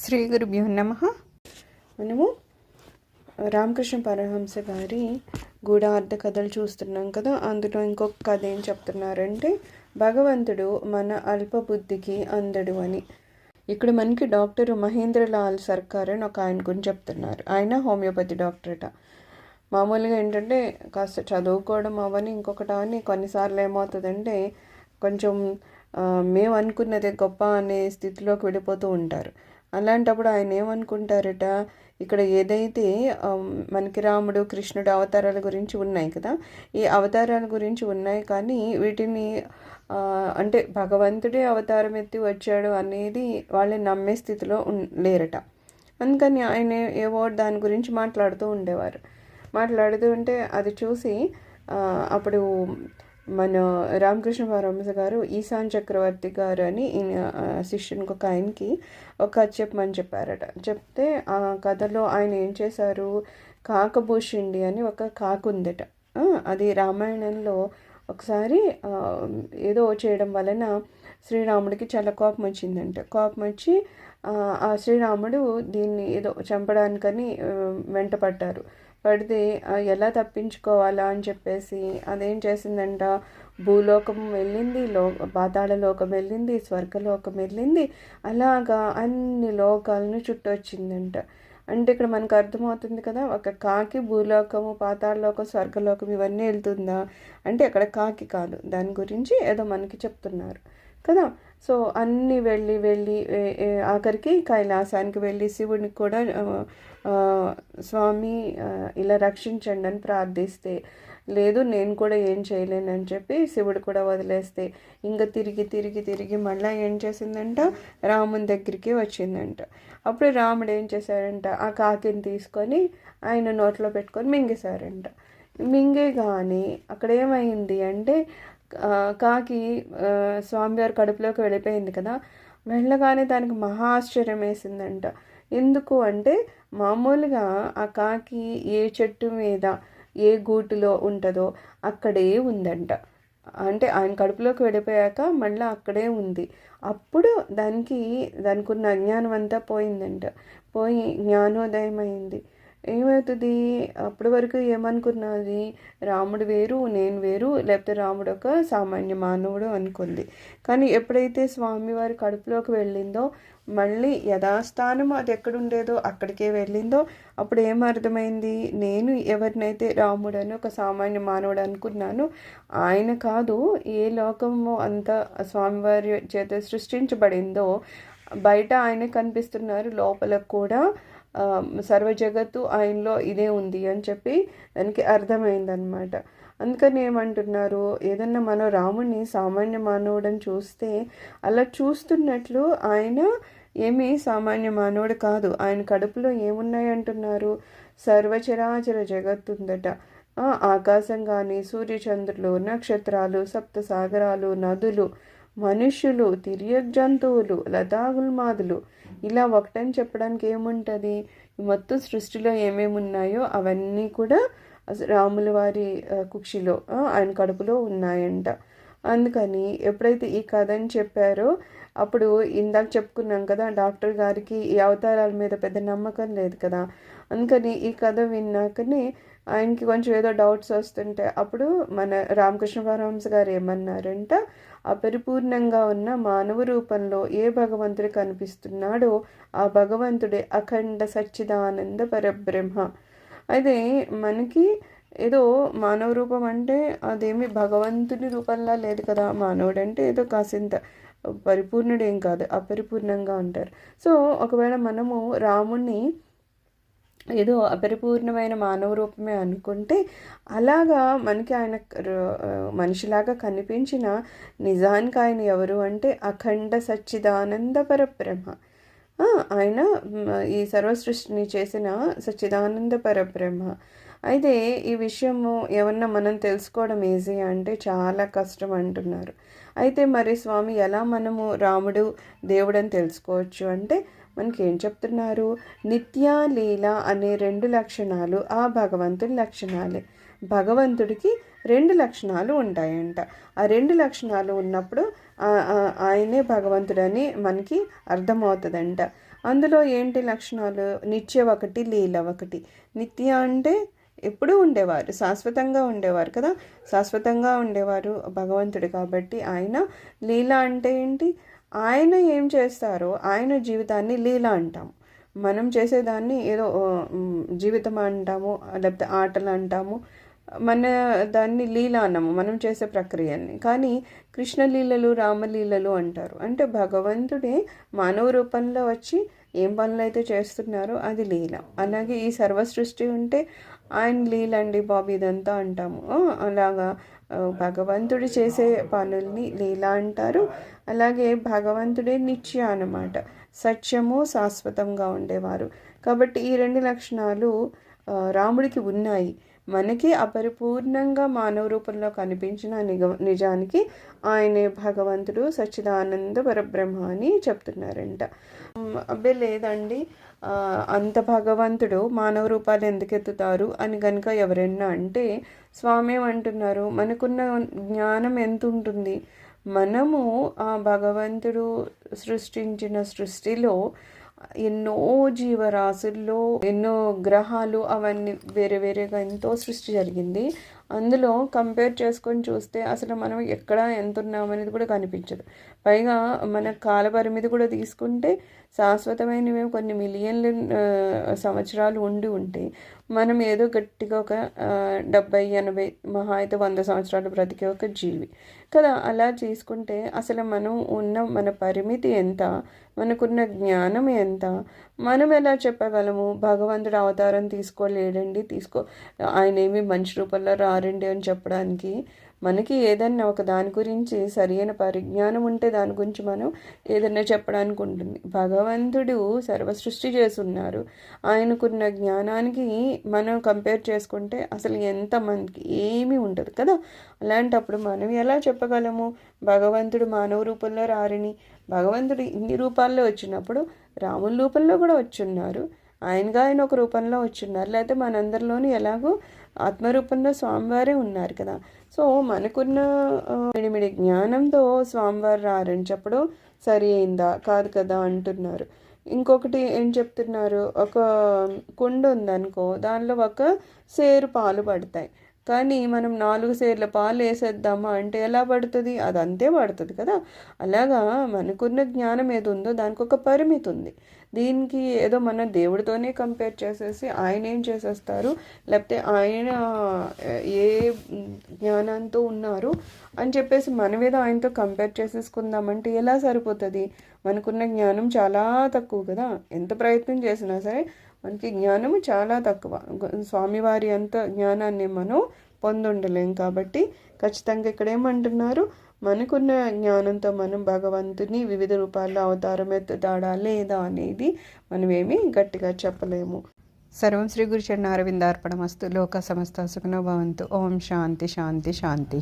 శ్రీ గురుభ్యో నమ. మనము రామకృష్ణ పరహంస గారి గూఢార్థ కథలు చూస్తున్నాం కదా. అందులో ఇంకొక కథ ఏం చెప్తున్నారంటే భగవంతుడు మన అల్ప బుద్ధికి అందడు అని. ఇక్కడ మనకి డాక్టర్ మహేంద్రలాల్ సర్కార్ అని ఒక ఆయన గురించి చెప్తున్నారు. ఆయన హోమియోపతి డాక్టరట. మామూలుగా ఏంటంటే కాస్త చదువుకోవడం అవని ఇంకొకటి అని కొన్నిసార్లు ఏమవుతుందంటే కొంచెం మేము అనుకున్నదే గొప్ప అనే స్థితిలోకి వెళ్ళిపోతూ ఉంటారు. అలాంటప్పుడు ఆయన ఏమనుకుంటారట? ఇక్కడ ఏదైతే మనకి రాముడు కృష్ణుడు అవతారాల గురించి ఉన్నాయి కదా? ఈ అవతారాల గురించి ఉన్నాయి కానీ వీటిని అంటే భగవంతుడే అవతారం ఎత్తి వచ్చాడు అనేది వాళ్ళని నమ్మే స్థితిలో లేరట. అందుకని ఆయన ఏవో దాని గురించి మాట్లాడుతూ ఉండేవారు. మాట్లాడుతూ ఉంటే అది చూసి అప్పుడు మన రామకృష్ణ పరమహంస గారు ఈశాన్ చక్రవర్తి గారు అని ఈయన శిష్యునికి ఒక ఆయనకి ఒక కథ చెప్పమని చెప్పారట. చెప్తే ఆ కథలో ఆయన ఏం చేశారు? కాకభూషిండి అని ఒక కాకు ఉందట. అది రామాయణంలో ఒకసారి ఏదో చేయడం వలన శ్రీరాముడికి చాలా కోపం వచ్చిందంట. కోపం వచ్చి శ్రీరాముడు దీన్ని ఏదో చంపడానికని వెంట పడ్డారు. పడితే ఎలా తప్పించుకోవాలా? అని చెప్పేసి అదేం చేసిందంట? భూలోకం వెళ్ళింది లో పాతాళ లోకం వెళ్ళింది స్వర్గలోకం వెళ్ళింది అలాగా అన్ని లోకాలను చుట్టొచ్చిందంట. అంటే ఇక్కడ మనకు అర్థమవుతుంది కదా ఒక కాకి భూలోకము పాతాళలోకం స్వర్గలోకం ఇవన్నీ వెళ్తుందా? అంటే అక్కడ కాకి కాదు. దాని గురించి ఏదో మనకి చెప్తున్నారు. కదా? సో అన్నీ వెళ్ళి వెళ్ళి ఆఖరికి కైలాసానికి వెళ్ళి శివుడిని కూడా స్వామి ఇలా రక్షించండి అని ప్రార్థిస్తే లేదు నేను కూడా ఏం చేయలేనని చెప్పి శివుడు కూడా వదిలేస్తే ఇంకా తిరిగి తిరిగి తిరిగి మళ్ళీ ఏం చేసిందంట? రాముని దగ్గరికి వచ్చిందంట. అప్పుడు రాముడు ఏం చేశారంట? ఆ కాకిని తీసుకొని ఆయన నోట్లో పెట్టుకొని మింగేశారంట. మింగే కానీ అక్కడ ఏమైంది అంటే కాకి స్వామివారి కడుపులోకి వెళ్ళిపోయింది కదా. వెళ్ళగానే దానికి మహా ఆశ్చర్యం వేసిందంట. ఎందుకు అంటే మామూలుగా ఆ కాకి ఏ చెట్టు మీద ఏ గూటులో ఉంటుందో అక్కడే ఉందంట. అంటే ఆయన కడుపులోకి వెళ్ళిపోయాక మళ్ళీ అక్కడే ఉంది. అప్పుడు దానికి దానికి ఉన్న అజ్ఞానం అంతా పోయిందంట. పోయి జ్ఞానోదయం అయింది ఏమవుతుంది? అప్పటి వరకు ఏమనుకున్నది? రాముడు వేరు నేను వేరు లేకపోతే రాముడు ఒక సామాన్య మానవుడు అనుకుంది. కానీ ఎప్పుడైతే స్వామివారి కడుపులోకి వెళ్ళిందో మళ్ళీ యథాస్థానం అది ఎక్కడుండేదో అక్కడికే వెళ్ళిందో అప్పుడు ఏం అర్థమైంది? నేను ఎవరినైతే రాముడు అని ఒక సామాన్య మానవుడు అనుకున్నాను ఆయన కాదు ఏ లోకము అంత స్వామివారి చేత సృష్టించబడిందో బయట ఆయనే కనిపిస్తున్నారు లోపల కూడా సర్వ జగత్తు ఆయనలో ఇదే ఉంది అని చెప్పి దానికి అర్థమైందనమాట అందుకని ఏమంటున్నారు ఏదన్నా మనం రాముడిని సామాన్య మానవుడని చూస్తే అలా చూస్తున్నట్లు ఆయన ఏమీ సామాన్య మానవుడు కాదు ఆయన కడుపులో ఏమున్నాయి అంటున్నారు? సర్వచరాచర జగత్తు ఉందట. ఆకాశం కానీ సూర్యచంద్రులు నక్షత్రాలు సప్త సాగరాలు నదులు మనుష్యులు తిరియక్ జంతువులు లతాగుల్మాదులు ఇలా ఒకటని చెప్పడానికి ఏముంటుంది? మొత్తం సృష్టిలో ఏమేమి ఉన్నాయో అవన్నీ కూడా రాముల వారి కుక్షిలో ఆయన కడుపులో ఉన్నాయంట. అందుకని ఎప్పుడైతే ఈ కథని చెప్పారో అప్పుడు ఇందాక చెప్పుకున్నాం కదా డాక్టర్ గారికి ఈ అవతారాల మీద పెద్ద నమ్మకం లేదు కదా. అందుకని ఈ కథ విన్నాకనే ఆయనకి కొంచెం ఏదో డౌట్స్ వస్తుంటే అప్పుడు మన రామకృష్ణ పరమహంస గారు ఏమన్నారంట అపరిపూర్ణంగా ఉన్న మానవ రూపంలో ఏ భగవంతుడు కనిపిస్తున్నాడో ఆ భగవంతుడే అఖండ సచ్చిదానంద పరబ్రహ్మ. అయితే మనకి ఏదో మానవ రూపం అంటే అదేమి భగవంతుని రూపంలా లేదు కదా మానవుడు అంటే ఏదో కాసింత పరిపూర్ణుడేం కాదు అపరిపూర్ణంగా ఉంటారు. సో ఒకవేళ మనము రాముణ్ణి ఏదో అపరిపూర్ణమైన మానవ రూపమే అనుకుంటే అలాగా మనకి ఆయన మనిషిలాగా కనిపించిన నిజానికి ఆయన ఎవరు అంటే అఖండ సచ్చిదానంద పరబ్రహ్మ. ఆయన ఈ సర్వసృష్టిని చేసిన సచ్చిదానంద పరబ్రహ్మ. అయితే ఈ విషయము ఏమన్నా మనం తెలుసుకోవడం ఈజీ అంటే చాలా కష్టం అంటున్నారు. అయితే మరి స్వామి ఎలా మనము రాముడు దేవుడని తెలుసుకోవచ్చు అంటే మనకి ఏం చెప్తున్నారు? నిత్య లీల అనే రెండు లక్షణాలు ఆ భగవంతుడి లక్షణాలే. భగవంతుడికి రెండు లక్షణాలు ఉంటాయంట. ఆ రెండు లక్షణాలు ఉన్నప్పుడు ఆయనే భగవంతుడని మనకి అర్థమవుతుందంట. అందులో ఏంటి లక్షణాలు? నిత్య ఒకటి లీల ఒకటి. నిత్య అంటే ఎప్పుడూ ఉండేవారు. శాశ్వతంగా ఉండేవారు కదా. శాశ్వతంగా ఉండేవారు భగవంతుడు కాబట్టి ఆయన. లీల అంటే ఏంటి? ఆయన ఏం చేస్తారో ఆయన జీవితాన్ని లీల అంటాం. మనం చేసేదాన్ని ఏదో జీవితం అంటాము లేకపోతే ఆటలు అంటాము. మన దాన్ని లీల అన్నాము మనం చేసే ప్రక్రియని. కానీ కృష్ణలీలలు రామలీలలు అంటారు. అంటే భగవంతుడే మానవ రూపంలో వచ్చి ఏం పనులు అయితే చేస్తున్నారో అది లీల. అలాగే ఈ సర్వ సృష్టి ఉంటే ఆయన లీల అండి బాబు ఇదంతా అంటాము. అలాగా భగవంతుడు చేసే పనుల్ని లీల అంటారు. అలాగే భగవంతుడే నిత్య అన్నమాట. సత్యము శాశ్వతంగా ఉండేవారు. కాబట్టి ఈ రెండు లక్షణాలు రాముడికి ఉన్నాయి. మనకి అపరిపూర్ణంగా మానవ రూపంలో కనిపించిన నిగ నిజానికి ఆయనే భగవంతుడు సచ్చిదానంద పరబ్రహ్మ అని చెప్తున్నారంట. అబ్బే లేదండి. అంత భగవంతుడు మానవ రూపాలు ఎందుకు ఎత్తుతారు అని కనుక ఎవరైనా అంటే స్వామి ఏమంటున్నారు మనకున్న జ్ఞానం ఎంత ఉంటుంది? మనము ఆ భగవంతుడు సృష్టించిన సృష్టిలో ఎన్నో జీవరాశుల్లో ఎన్నో గ్రహాలు అవన్నీ వేరే వేరేగా ఎంతో సృష్టి జరిగింది. అందులో కంపేర్ చేసుకొని చూస్తే అసలు మనం ఎక్కడ ఎంత ఉన్నామనేది కూడా కనిపించదు. పైగా మన కాల పరిమితి కూడా తీసుకుంటే శాశ్వతమైనవి కొన్ని మిలియన్ల సంవత్సరాలు ఉండి ఉంటే మనం ఏదో గట్టిగా ఒక డెబ్బై ఎనభై మహా అయితే వంద సంవత్సరాలు బ్రతికే ఒక జీవి. కదా అలా తీసుకుంటే అసలు మనం ఉన్న మన పరిమితి ఎంత? మనకున్న జ్ఞానం ఎంత? మనం ఎలా చెప్పగలము? భగవంతుడు అవతారం తీసుకోలేడండి తీసుకో ఆయన ఏమి మనిషి రూపంలో రారండి అని చెప్పడానికి. మనకి ఏదైనా ఒక దాని గురించి సరైన పరిజ్ఞానం ఉంటే దాని గురించి మనం ఏదైనా చెప్పడానికి ఉంటుంది. భగవంతుడు సర్వ సృష్టి చేస్తున్నారు. ఆయనకున్న జ్ఞానానికి మనం కంపేర్ చేసుకుంటే అసలు ఎంత మనకి ఏమీ ఉండదు కదా? అలాంటప్పుడు మనం ఎలా చెప్పగలము? భగవంతుడు మానవ రూపంలో రారని. భగవంతుడు ఇన్ని రూపాల్లో వచ్చినప్పుడు రాముల రూపంలో కూడా వచ్చున్నారు. ఆయనగా ఆయన ఒక రూపంలో వచ్చున్నారు. లేకపోతే మనందరిలోనూ ఎలాగో ఆత్మరూపంలో స్వామివారే ఉన్నారు కదా. సో మనకున్న మిడిమిడి జ్ఞానంతో స్వామివారు రారని చెప్పడం సరి అయిందా? కాదు కదా అంటున్నారు. ఇంకొకటి ఏం చెప్తున్నారు? ఒక కుండ ఉందనుకో దానిలో ఒక సేరు పాలు పడతాయి. కానీ మనం నాలుగు సేర్ల పాలు వేసేద్దామా అంటే ఎలా పడుతుంది? అది అంతే పడుతుంది కదా. అలాగా మనకున్న జ్ఞానం ఏది ఉందో దానికి ఒక పరిమితి ఉంది. దీనికి ఏదో మన దేవుడితోనే కంపేర్ చేసేసి ఆయన ఏం చేసేస్తారు? లేకపోతే ఆయన ఏ జ్ఞానంతో ఉన్నారు అని చెప్పేసి మనం ఏదో ఆయనతో కంపేర్ చేసేసుకుందామంటే ఎలా సరిపోతుంది? మనకున్న జ్ఞానం చాలా తక్కువ కదా. ఎంత ప్రయత్నం చేసినా సరే మనకి జ్ఞానము చాలా తక్కువ. స్వామివారి అంత జ్ఞానాన్ని మనం పొందుండలేం కాబట్టి ఖచ్చితంగా ఇక్కడ ఏమంటున్నారు మనకున్న జ్ఞానంతో మనం భగవంతుని వివిధ రూపాల్లో అవతారం ఎత్తుతాడా లేదా అనేది మనమేమి గట్టిగా చెప్పలేము. సర్వం శ్రీ గురు అరవిందార్పణ మస్తు లోక సమస్త సుఖనో భవంతు. ఓం శాంతి శాంతి శాంతి.